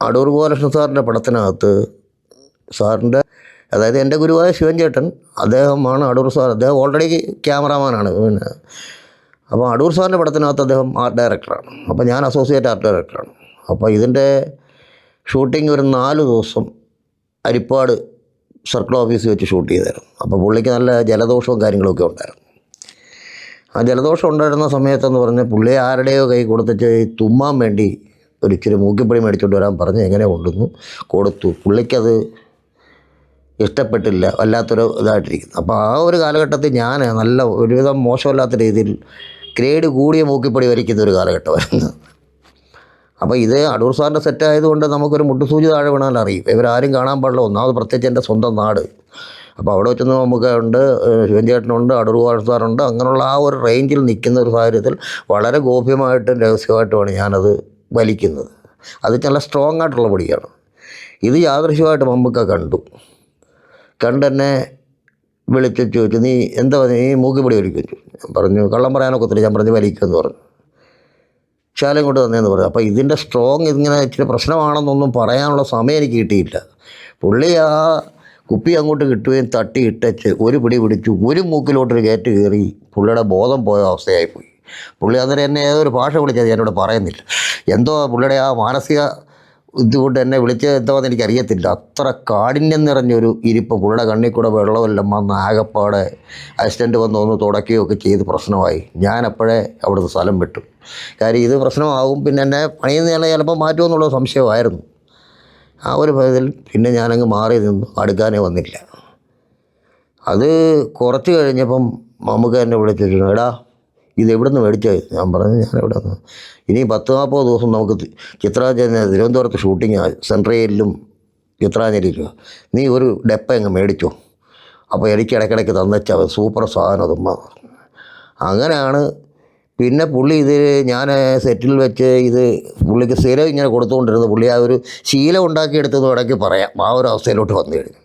അടൂർ ഗോപാലകൃഷ്ണ സാറിന്റെ പടത്തിനകത്ത് സാറിന്റെ അതായത് എന്റെ ഗുരുവായ ശിവൻചേട്ടൻ അദ്ദേഹമാണ് അടൂർ സാർ അദ്ദേഹം ഓൾറെഡി ക്യാമറാമാനാണ്. പിന്നെ അപ്പോൾ അടൂർ സാറിന്റെ പടത്തിനകത്ത് അദ്ദേഹം ആർട്ട് ഡയറക്ടറാണ് അപ്പോൾ ഞാൻ അസോസിയേറ്റ് ആർട്ട് ഡയറക്ടറാണ് അപ്പോൾ ഇതിന്റെ ഷൂട്ടിംഗ് ഒരു നാല് ദിവസം അരിപ്പാട് സർക്കിൾ ഓഫീസിൽ വെച്ച് ഷൂട്ട് ചെയ്തായിരുന്നു. അപ്പോൾ പുള്ളിക്ക് നല്ല ജലദോഷവും കാര്യങ്ങളൊക്കെ ഉണ്ടായിരുന്നു. ആ ജലദോഷം ഉണ്ടായിരുന്ന സമയത്തെന്ന് പറഞ്ഞാൽ പുള്ളി ആരുടെയോ കൈ കൊടുത്തിട്ട് തുമ്മാൻ വേണ്ടി ഒരിച്ചിരി മൂക്കിപ്പൊടി മേടിച്ചുകൊണ്ട് വരാൻ പറഞ്ഞ് എങ്ങനെ കൊണ്ടുവന്നു. കൊടുത്തു. പുള്ളിക്കത് ഇഷ്ടപ്പെട്ടില്ല. വല്ലാത്തൊരു ഇതായിട്ടിരിക്കുന്നു. അപ്പോൾ ആ ഒരു കാലഘട്ടത്തിൽ ഞാൻ നല്ല ഒരുവിധം മോശമല്ലാത്ത രീതിയിൽ ഗ്രേഡ് കൂടിയ മൂക്കിപ്പൊടി വരയ്ക്കുന്ന ഒരു കാലഘട്ടമായിരുന്നു. അപ്പോൾ ഇത് അടൂർ സാറിന്റെ സെറ്റ് ആയതുകൊണ്ട് നമുക്കൊരു മുട്ടുസൂചി താഴെ വീണാൽ അറിയും ഇവരാരും കാണാൻ പാടില്ല. ഒന്നാമത് പ്രത്യേകിച്ച് എന്റെ സ്വന്തം നാട്. അപ്പോൾ അവിടെ വെച്ചൊന്ന് നമുക്ക് ഉണ്ട് ശിവഞ്ചേട്ടനുണ്ട് അടൂർ വാഴ്സാറുണ്ട് സാറുണ്ട് അങ്ങനെയുള്ള ആ ഒരു റേഞ്ചിൽ നിൽക്കുന്ന ഒരു സാഹചര്യത്തിൽ വളരെ ഗോപ്യമായിട്ടും രഹസ്യമായിട്ടുമാണ് ഞാനത് വലിക്കുന്നത്. അത് നല്ല സ്ട്രോങ് ആയിട്ടുള്ള പൊടിയാണ്. ഇത് യാദൃശ്യമായിട്ട് മമ്മൂക്ക കണ്ടു. കണ്ടെന്നെ വിളിച്ച് ചോദിച്ചു നീ എന്താ നീ മൂക്കിപ്പൊടി വലിക്കും ഞാൻ പറഞ്ഞു കള്ളം പറയാനൊക്കെ ഒത്തിരി. ഞാൻ പറഞ്ഞു വലിക്കുമെന്ന് പറഞ്ഞു. ശാലം കൊണ്ട് തന്നെയെന്ന് പറഞ്ഞു. അപ്പോൾ ഇതിന്റെ സ്ട്രോങ് ഇങ്ങനെ ഇച്ചിരി പ്രശ്നമാണെന്നൊന്നും പറയാനുള്ള സമയം എനിക്ക് കിട്ടിയില്ല. പുള്ളി ആ കുപ്പി അങ്ങോട്ട് കിട്ടുകയും തട്ടി ഇട്ടച്ച് ഒരു പിടി പിടിച്ചു. ഒരു മൂക്കിലോട്ടൊരു കയറ്റ് കയറി. പുള്ളിയുടെ ബോധം പോയ അവസ്ഥയായിപ്പോയി. പുള്ളി അന്നേരം എന്നെ ഏതൊരു ഭാഷ വിളിച്ചത് എന്നോട് പറയുന്നില്ല. എന്തോ പുള്ളിയുടെ ആ മാനസിക ഇതുകൊണ്ട് എന്നെ വിളിച്ചത് എന്തോന്ന് എനിക്കറിയത്തില്ല അത്ര കാഠിന്യം നിറഞ്ഞൊരു ഇരിപ്പ് പുള്ളിയുടെ കണ്ണിൽ കൂടെ വെള്ളമെല്ലാം വന്ന് ആകപ്പാടെ അസിസ്റ്റന്റ് വന്ന് ഒന്ന് തുടക്കുകയൊക്കെ ചെയ്ത് പ്രശ്നമായി. ഞാനപ്പോഴേ അവിടുന്ന് സ്ഥലം വിട്ടു. കാര്യം ഇത് പ്രശ്നമാകും പിന്നെ എന്നെ പണിയിൽ നിന്ന് ചിലപ്പോൾ മാറ്റുമെന്നുള്ള സംശയമായിരുന്നു. ആ ഒരു ഭയത്തിൽ പിന്നെ ഞാനങ്ങ് മാറി നിന്നു. അടുക്കാനേ വന്നില്ല. അത് കുറച്ച് കഴിഞ്ഞപ്പം മമ്മൂക്ക എന്നെ വിളിച്ചിരുന്നു. എടാ ഇത് എവിടെ നിന്ന് മേടിച്ചത് ഞാൻ പറഞ്ഞു ഞാൻ എവിടെ നിന്ന്? ഇനി പത്ത് നാൽപ്പത് ദിവസം നമുക്ക് ചിത്രാഞ്ജലി തിരുവനന്തപുരത്ത് ഷൂട്ടിങ് ചിത്രാഞ്ജലിയിലും ചിത്രാഞ്ജലിയിലും നീ ഒരു ഡെപ്പ അങ്ങ് മേടിച്ചോ. അപ്പോൾ എനിക്ക് ഇടയ്ക്കിടയ്ക്ക് തന്നച്ചാൽ സൂപ്പർ സാധനം അതുമ്മ അങ്ങനെയാണ് പിന്നെ പുള്ളി ഇത് ഞാൻ സെറ്റിൽ വെച്ച് ഇത് പുള്ളിക്ക് സ്ഥിരം ഇങ്ങനെ കൊടുത്തുകൊണ്ടിരുന്നത് പുള്ളി ആ ഒരു ശീലം ഉണ്ടാക്കിയെടുത്തത് ഇടയ്ക്ക് പറയാം. ആ ഒരു അവസ്ഥയിലോട്ട് വന്നു കഴിഞ്ഞു.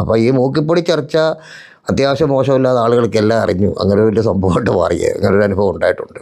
അപ്പോൾ ഈ മൂക്കിപ്പൊടി ചർച്ച അത്യാവശ്യം മോശമില്ലാതെ ആളുകൾക്കെല്ലാം അറിഞ്ഞു. അങ്ങനെ ഒരു സംഭവമായിട്ട് മാറിയത്. അങ്ങനെ ഒരു അനുഭവം ഉണ്ടായിട്ടുണ്ട്.